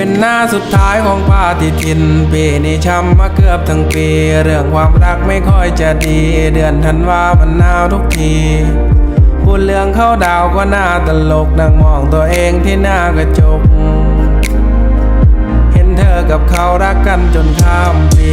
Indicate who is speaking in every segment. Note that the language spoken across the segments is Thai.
Speaker 1: เป็นหน้าสุดท้ายของปาฏิทิน ปีนี้ช้ำมาเกือบทั้งปี เรื่องความรักไม่ค่อยจะดี เดือนธันวามันหนาวทุกที พูดเรื่องเข้าดาวก็น่าตลกนั่งมองตัวเองที่หน้ากระจก เห็นเธอกับเขารักกันจนข้ามปี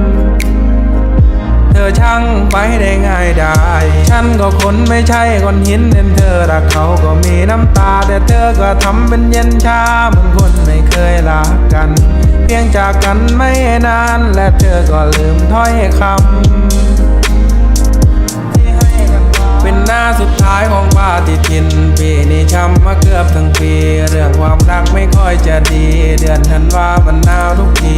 Speaker 1: อช่างไปได้ง่ายได้ฉันก็คนไม่ใช่คนหินเห็นเธอรักเขาก็มีน้ำตา แต่เธอก็ทำเป็นเย็นชาเหมือนคนไม่เคยรักกัน เพียงจากกันไม่นาน และเธอก็ลืมถ้อยคำที่ให้กันเป็นหน้าสุดท้ายของปาฏิทิน ปีนี้ช้ำมาเกือบทั้งปี เรื่องความรักไม่ค่อยจะดี เดือนธันวามันหนาวทุกที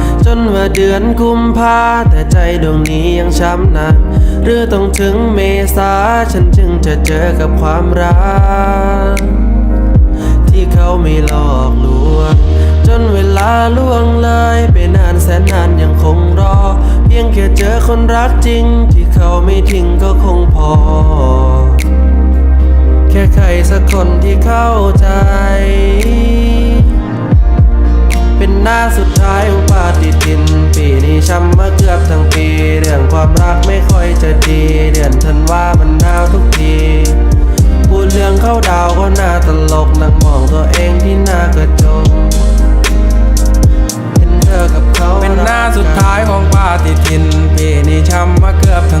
Speaker 2: นว่าเดือนกุมภาแต่ใจดวงนี้ยังช้ำหนักหรือต้องถึงเมษาฉันจึงจะเจอกับความรัก ที่เขาไม่หลอกลวง จนเวลาล่วงเลยไปนานแสนนานยังคงรอ เพียงแค่เจอคนรักจริง ที่เขาไม่ทิ้งก็คงพอ แค่ใครสักคนที่เข้าใจ หน้าสุดท้ายของปาฏิทิน ปีนี้ช้ำมาเกือบทั้งปี เรื่องความรักไม่ค่อยจะดี เดือนธันวามันหนาวทุกที พูดเรื่องเข้าดาวก็น่าตลกนั่งมองตัวเองที่หน้ากระจกเห็นเธอกับเขา
Speaker 1: เป็นหน้าสุดท้ายของปาฏิทิน ปีนี้ช้ำมาเกือบทั้ง